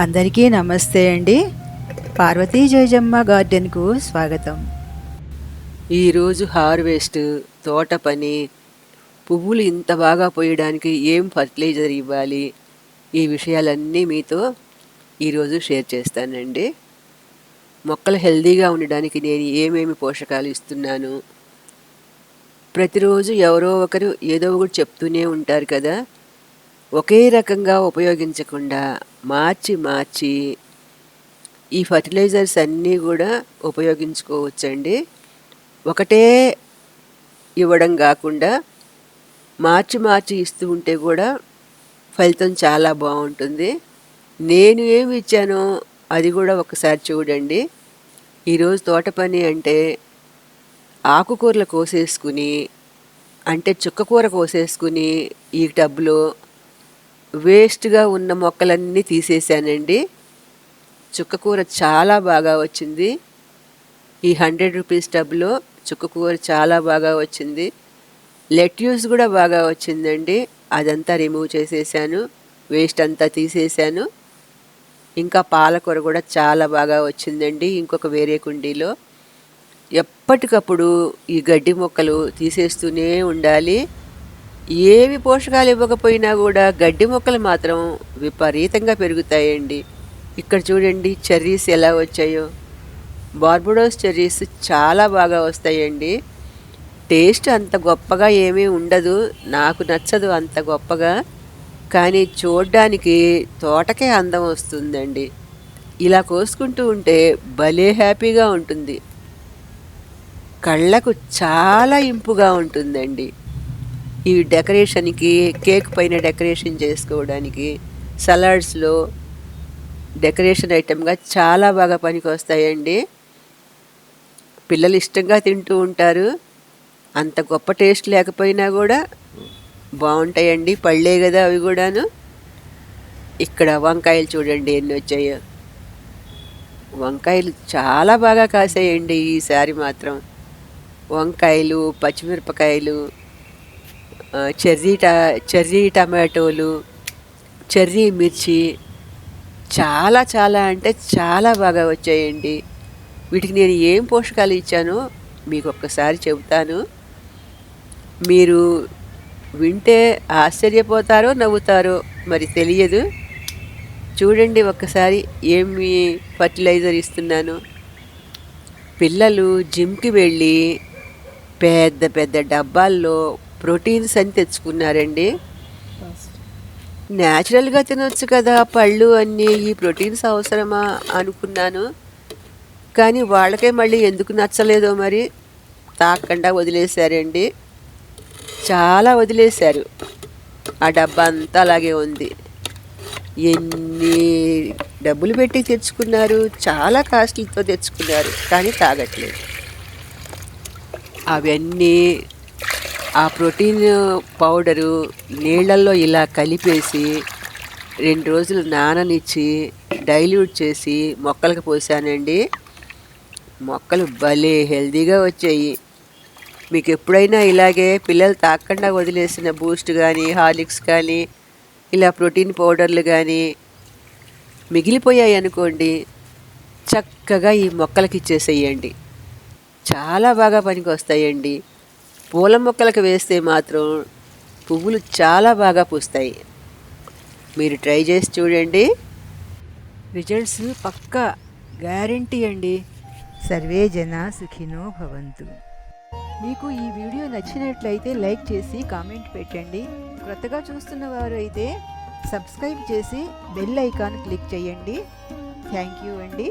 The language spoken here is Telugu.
అందరికీ నమస్తే అండి. పార్వతీ జయజమ్మ గార్డెన్కు స్వాగతం. ఈరోజు హార్వెస్ట్ తోట పని పువ్వులు ఇంత బాగా పోయడానికి ఏం ఫర్టిలైజర్ ఇవ్వాలి? ఈ విషయాలన్నీ మీతో ఈరోజు షేర్ చేస్తానండి. మొక్కలు హెల్దీగా ఉండడానికి నేను ఏమేమి పోషకాలు ఇస్తున్నాను? ప్రతిరోజు ఎవరో ఒకరు ఏదో ఒకటి చెప్తూనే ఉంటారు కదా? ఒకే రకంగా ఉపయోగించకుండా మార్చి మార్చి. ఈ ఫర్టిలైజర్స్ అన్నీ కూడా ఉపయోగించుకోవచ్చండి. ఒకటే ఇవ్వడం కాకుండా మార్చి మార్చి ఇస్తూ ఉంటే కూడా ఫలితం చాలా బాగుంటుంది. నేను ఏమి ఇచ్చానో అది కూడా ఒకసారి చూడండి. ఈరోజు తోట పని అంటే ఆకుకూరలు కోసేసుకుని అంటే చుక్కకూర కోసేసుకుని ఈ టబ్లో వేస్ట్గా ఉన్న మొక్కలన్నీ తీసేసానండి. చుక్కకూర చాలా బాగా వచ్చింది. ఈ హండ్రెడ్ రూపీస్ టబ్లో చుక్కకూర చాలా బాగా వచ్చింది. లెట్యూస్ కూడా బాగా వచ్చిందండి. అదంతా రిమూవ్ చేసేసాను. వేస్ట్ అంతా తీసేసాను. ఇంకా పాలకూర కూడా చాలా బాగా వచ్చిందండి ఇంకొక వేరే కుండీలో. ఎప్పటికప్పుడు ఈ గడ్డి మొక్కలు తీసేస్తూనే ఉండాలి. ఏవి పోషకాలు ఇవ్వకపోయినా కూడా గడ్డి మొక్కలు మాత్రం విపరీతంగా పెరుగుతాయండి. ఇక్కడ చూడండి చెర్రీస్ ఎలా వచ్చాయో. బార్బుడోస్ చెర్రీస్ చాలా బాగా వస్తాయండి. టేస్ట్ అంత గొప్పగా ఏమీ ఉండదు. నాకు నచ్చదు అంత గొప్పగా. కానీ చూడ్డానికి తోటకే అందం వస్తుందండి. ఇలా కోసుకుంటూ ఉంటే భలే హ్యాపీగా ఉంటుంది. కళ్ళకు చాలా ఇంపుగా ఉంటుందండి. ఈ డెకరేషన్కి కేక్ పైన డెకరేషన్ చేసుకోవడానికి సలాడ్స్లో డెకరేషన్ ఐటెంగా చాలా బాగా పనికి వస్తాయండి పిల్లలు ఇష్టంగా తింటూ ఉంటారు. అంత గొప్ప టేస్ట్ లేకపోయినా కూడా బాగుంటాయండి పళ్ళే కదా అవి కూడాను. ఇక్కడ వంకాయలు చూడండి ఎన్ని వచ్చాయో. వంకాయలు చాలా బాగా కాసాయండి ఈసారి మాత్రం. వంకాయలు పచ్చిమిరపకాయలు చెర్రీ ట చెర్రీ టమాటోలు చెర్రీ మిర్చి చాలా చాలా అంటే చాలా బాగా వచ్చాయండి. వీటికి నేను ఏం పోషకాలు ఇచ్చానో మీకు ఒక్కసారి చెబుతాను. మీరు వింటే ఆశ్చర్యపోతారో నవ్వుతారో మరి తెలియదు. చూడండి ఒక్కసారి ఏమి ఫర్టిలైజర్ ఇస్తున్నాను. పిల్లలు జిమ్కి వెళ్ళి పెద్ద పెద్ద డబ్బాల్లో ప్రోటీన్స్ అని తెచ్చుకున్నారండి. న్యాచురల్గా తినొచ్చు కదా పళ్ళు అన్నీ ఈ ప్రోటీన్స్ అవసరమా అనుకున్నాను. కానీ వాళ్ళకే మళ్ళీ ఎందుకు నచ్చలేదో మరి తాకుండా వదిలేశారండి. చాలా వదిలేశారు. ఆ డబ్బా అంతా అలాగే ఉంది. ఎన్ని డబ్బులు పెట్టి తెచ్చుకున్నారు చాలా కాస్ట్లీతో తెచ్చుకున్నారు కానీ తాగట్లేదు. అవన్నీ ఆ ప్రోటీన్ పౌడరు నీళ్ళల్లో ఇలా కలిపేసి రెండు రోజులు నాననిచ్చి డైల్యూట్ చేసి మొక్కలకు పోసానండి. మొక్కలు భలే హెల్దీగా వచ్చాయి. మీకు ఎప్పుడైనా ఇలాగే పిల్లలు తాకుండా వదిలేసిన బూస్ట్ కానీ హార్లిక్స్ కానీ ఇలా ప్రోటీన్ పౌడర్లు కానీ మిగిలిపోయాయి అనుకోండి చక్కగా ఈ మొక్కలకి ఇచ్చేసేయండి. చాలా బాగా పనికి వస్తాయండి పూల మొక్కలకు వేస్తే మాత్రం పువ్వులు చాలా బాగా పూస్తాయి. మీరు ట్రై చేసి చూడండి. రిజల్ట్స్ పక్కా గ్యారంటీ అండి. సర్వే జన సుఖినో భవంతు. మీకు ఈ వీడియో నచ్చినట్లయితే లైక్ చేసి కామెంట్ పెట్టండి. క్రొత్తగా చూస్తున్న వారు అయితే సబ్స్క్రైబ్ చేసి బెల్ ఐకాన్ క్లిక్ చేయండి. థ్యాంక్ యూ అండి.